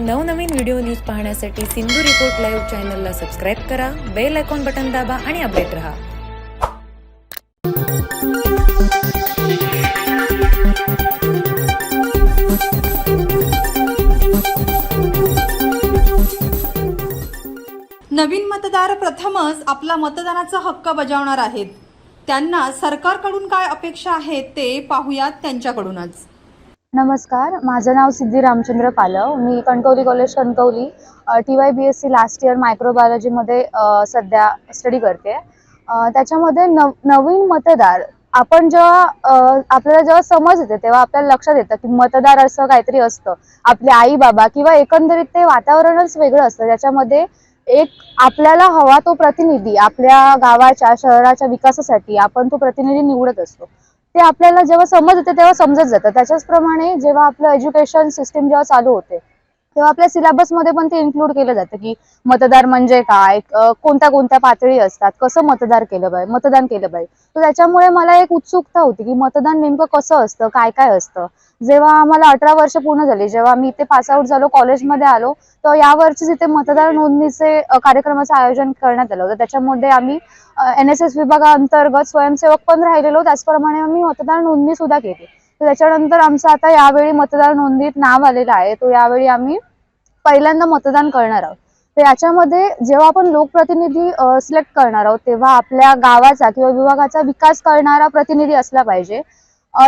नवनवीन video news पाहण्यासाठी Sindhu report live चॅनलला सबस्क्राईब करा बेल आयकॉन बटन दाबा आणि अपडेट रहा. नवीन मतदार प्रथमच आपला मतदानाचा हक्क बजावणार आहेत. त्यांना सरकारकडून काय अपेक्षा आहेत ते पाहूयात त्यांच्याकडूनच. नमस्कार माझं नाव सिद्धी रामचंद्र पालव. मी Kankavli college Kankavli T Y B S C last year मायक्रोबायोलॉजीमध्ये सध्या स्टडी करते. त्याच्यामध्ये नव नवीन मतदार आपण जेव्हा आपल्याला जेव्हा समज येते तेव्हा आपल्याला लक्षात येतं की मतदार असं काहीतरी असतं. आपले आई बाबा किंवा एकंदरीत ते वातावरणच वेगळं असतं. ज्याच्यामध्ये एक आपल्याला हवा तो प्रतिनिधी आपल्या गावाच्या शहराच्या विकासासाठी आपण तो प्रतिनिधी निवडत असतो. ते आपल्याला जेव्हा समज येते तेव्हा समजत जातं. त्याच्याचप्रमाणे जेव्हा आपलं एज्युकेशन सिस्टीम जेव्हा चालू होते तेव्हा आपल्या सिलेबसमध्ये पण ते इन्क्लूड केलं जातं की मतदार म्हणजे काय कोणत्या कोणत्या पातळी असतात कसं मतदार केलं पाहिजे मतदान केलं पाहिजे तर त्याच्यामुळे मला एक उत्सुकता होती की मतदान नेमकं कसं असतं काय काय असतं. जेव्हा आम्हाला अठरा वर्ष पूर्ण झाली जेव्हा मी इथे पासआउट झालो कॉलेजमध्ये आलो तर यावर्षी जिथे मतदार नोंदणीचे कार्यक्रमाचं आयोजन करण्यात आलं होतं. त्याच्यामध्ये आम्ही एन एस एस विभागाअंतर्गत स्वयंसेवक पण राहिलेलो त्याचप्रमाणे आम्ही मतदार नोंदणी सुद्धा केली. तर त्याच्यानंतर आमचं आता यावेळी मतदार नोंदणीत नाव आलेलं आहे. तो यावेळी आम्ही पहिल्यांदा मतदान करणार आहोत. तर याच्यामध्ये जेव्हा आपण लोकप्रतिनिधी सिलेक्ट करणार आहोत तेव्हा आपल्या गावाचा किंवा विभागाचा विकास करणारा प्रतिनिधी असला पाहिजे.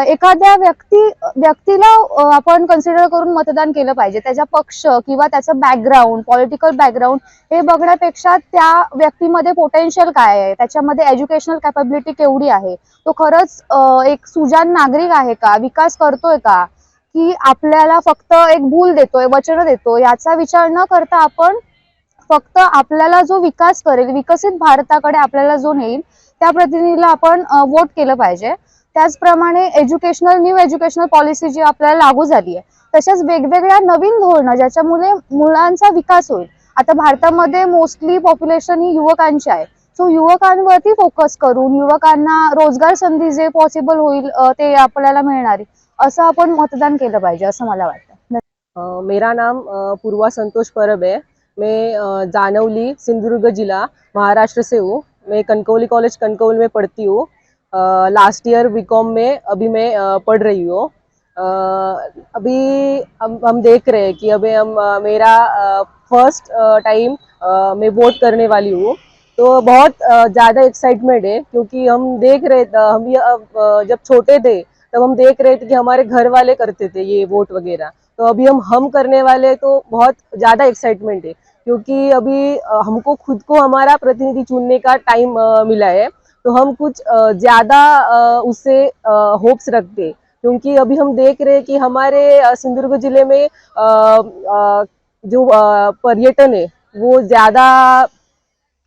एखाद्या व्यक्ती व्यक्तीला आपण कन्सिडर करून मतदान केलं पाहिजे. त्याचा पक्ष किंवा त्याचं बॅकग्राऊंड पॉलिटिकल बॅकग्राऊंड हे बघण्यापेक्षा त्या व्यक्तीमध्ये पोटेन्शियल काय आहे? त्याच्यामध्ये एज्युकेशनल कॅपॅबिलिटी केवढी आहे? तो खरंच एक सुजान नागरिक आहे का? विकास करतोय का? की आपल्याला फक्त एक भूल देतोय वचन देतो याचा विचार न करता आपण फक्त आपल्याला जो विकास करेल विकसित भारताकडे आपल्याला जो नेईल त्या प्रतिनिधीला आपण वोट केलं पाहिजे. त्याचप्रमाणे एज्युकेशनल न्यू एज्युकेशनल पॉलिसी जी आपल्याला लागू झाली आहे तसेच वेगवेगळ्या नवीन धोरणं ज्याच्यामुळे मुलांचा विकास होईल. आता भारतामध्ये मोस्टली पॉप्युलेशन ही युवकांची आहे. सो युवकांवरती फोकस करून युवकांना रोजगार संधी जे पॉसिबल होईल ते आपल्याला मिळणार. असं आपण मतदान केलं पाहिजे असं मला वाटतं. मेरा नाम पूर्वा संतोष परब है मैं जानवली सिंधुदुर्ग जिला महाराष्ट्र से हूँ. मैं कनकौली कॉलेज कनकौल में पढ़ती हूँ. लास्ट ईयर बीकॉम में अभी मैं पढ़ रही हूँ. अ, अभी हम हम देख रहे हैं कि अभी हम मेरा फर्स्ट टाइम मैं वोट करने वाली हूँ. तो बहुत ज़्यादा एक्साइटमेंट है क्योंकि हम देख रहे हम ये जब छोटे थे तब हम देख रहे थे कि हमारे घर वाले करते थे ये वोट वगैरह तो अभी हम हम करने वाले तो बहुत ज़्यादा एक्साइटमेंट है, क्योंकि अभी हमको खुद को हमारा प्रतिनिधि चुनने का टाइम मिला है तो हम कुछ ज़्यादा उससे होप्स रखते हैं। क्योंकि अभी हम देख रहे हैं कि हमारे सिंधुदुर्ग ज़िले में जो पर्यटन है, वो ज़्यादा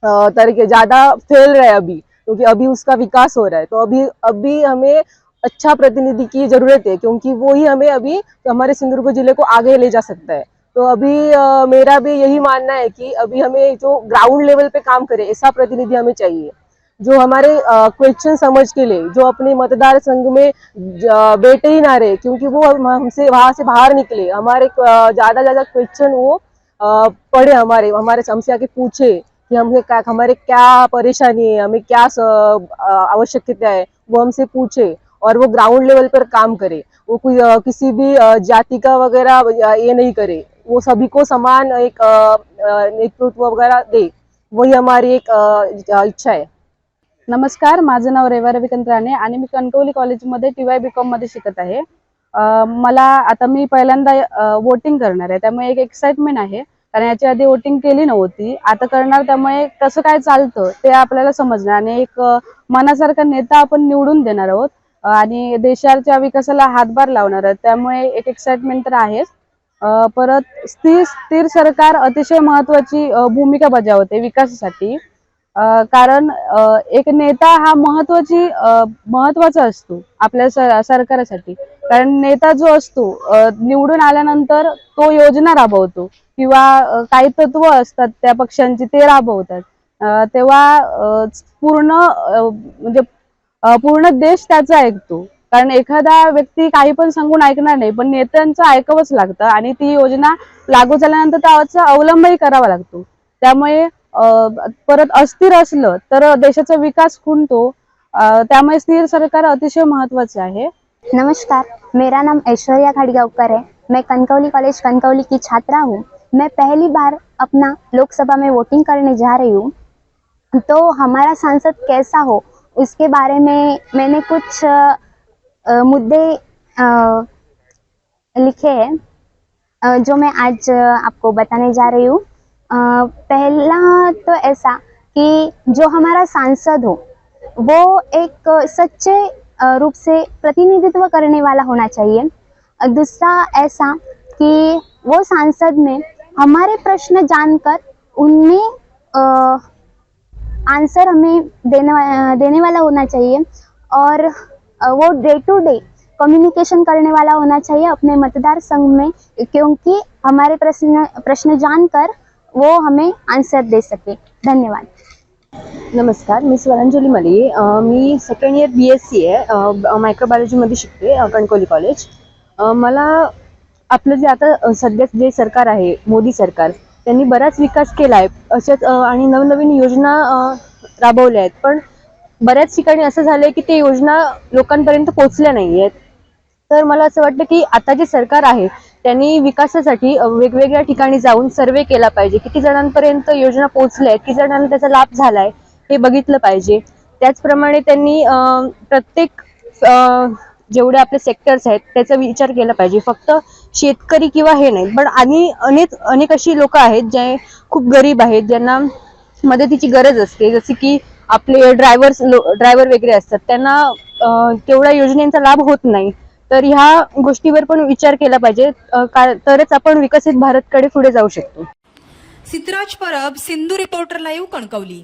तरीके ज़्यादा फैल रहा है अभी, क्योंकि अभी उसका विकास हो रहा है तो अभी अभी हमें अच्छा प्रतिनिधि की ज़रूरत है क्योंकि वो ही हमें अभी हमारे सिंधुदुर्ग ज़िले को आगे ले जा सकता है। तो अभी अ, मेरा भी यही मानना है कि अभी हमें जो ग्राउंड लेवल पे काम करे ऐसा प्रतिनिधि हमें चाहिए। जो हमारे क्वेश्चन समझ के लिए जो अपने मतदार संघ में बैठे ही ना रहे क्योंकि वो हमसे वहाँ से बाहर निकले। हमारे ज़्यादा ज़्यादा क्वेश्चन वो पढ़े हमारे हमारे हमसे आके पूछे कि हमें क्या हमारे क्या परेशानी है हमें क्या आवश्यकता है वो हमसे पूछे। और वो ग्राउंड लेवल पर काम करे। वो कोई किसी भी जाति का वगैरह ये नहीं करे। वो सभी को समान एक नेतृत्व वगैरह दे। वही हमारी एक इच्छा है। नमस्कार माझं नाव रेवा रविकांत राणे आणि मी कणकवली कॉलेजमध्ये टी वाय बी कॉममध्ये शिकत आहे. मला आता मी पहिल्यांदा वोटिंग करणार आहे. त्यामुळे एक एक्साइटमेंट आहे. कारण याच्या आधी वोटिंग केली नव्हती. आता करणार त्यामुळे कसं काय चालतं ते आपल्याला समजणार. आणि एक मनासारखा नेता आपण निवडून देणार आहोत. आणि देशाच्या विकासाला हातभार लावणार आहेत. त्यामुळे एक एक्साइटमेंट तर आहेच. परत स्थिर स्थिर सरकार अतिशय महत्वाची भूमिका बजावते विकासासाठी. कारण एक नेता हा महत्वाची महत्त्वाचा असतो आपल्या स- सरकारासाठी. कारण नेता जो असतो निवडून आल्यानंतर तो योजना राबवतो किंवा काही तत्व असतात त्या पक्षांची ते राबवतात. तेव्हा पूर्ण म्हणजे पूर्ण देश त्याचा ऐकतो. कारण एखादा व्यक्ती काही पण सांगून ऐकणार नाही पण नेत्यांचं ऐकावंच लागतं आणि ती योजना लागू झाल्यानंतर त्याचा अवलंबही करावा लागतो. त्यामुळे परत अस्थिर असलं तर देशाचा विकास खुंटतो. त्यामुळे स्थिर सरकार अतिशय महत्त्वाचे आहे. नमस्कार मेरा नाम ऐश्वर्या खड़गांवकर है मैं कनकौली कॉलेज कनकौली की छात्रा हूँ. मैं पहली बार अपना लोकसभा में वोटिंग करने जा रही हूँ. तो हमारा सांसद कैसा हो? उसके बारे में मैंने कुछ मुद्दे लिखे हैं जो मैं आज आपको बताने जा रही हूँ। पहला तो ऐसा कि जो हमारा सांसद हो, वो एक सच्चे रूप से प्रतिनिधित्व करने वाला होना चाहिए। दूसरा ऐसा कि वो सांसद में हमारे प्रश्न जानकर उनमें आंसर हमें देने देने वाला होना चाहिए और वो डे टू डे कम्युनिकेशन करने वाला होना चाहिए अपने मतदार संघ में क्योंकि हमारे प्रश्न प्रश्न जानकर वो हमें आंसर दे सके। धन्यवाद। नमस्कार मी स्वरांजली मली मी second year B S C आहे. मायक्रोबायोलॉजीमध्ये शिकते कणकोली कॉलेज मला आपलं जे आता सध्या जे सरकार आहे मोदी सरकार त्यांनी बराच विकास केला आहे अशाच आणि नवनवीन योजना राबवल्या आहेत. पण बऱ्याच ठिकाणी असं झालंय की ते योजना लोकांपर्यंत पोचल्या नाही आहेत तर मला असं वाटतं की आता जे सरकार आहे त्यांनी विकासासाठी वेगवेगळ्या ठिकाणी जाऊन सर्वे केला पाहिजे. किती जणांपर्यंत योजना पोहोचल्या आहेत किती जणांना त्याचा लाभ झालाय हे बघितलं पाहिजे. त्याचप्रमाणे त्यांनी प्रत्येक जेवढे आपले सेक्टर्स आहेत त्याचा विचार केला पाहिजे. फक्त शेतकरी किंवा हे नाही पण आणि अनेक अनेक अशी लोक आहेत जे खूप गरीब आहेत ज्यांना मदतीची गरज असते. जसे की आपले ड्रायव्हर्स ड्रायव्हर वगैरे असतात त्यांना तेवढ्या योजनेचा लाभ होत नाही. तर ह्या गोष्टीवर पण विचार केला पाहिजे. तरच आपण विकसित भारतकडे पुढे जाऊ शकतो. Siddhraj Parab Sindhu reporter live Kankavli.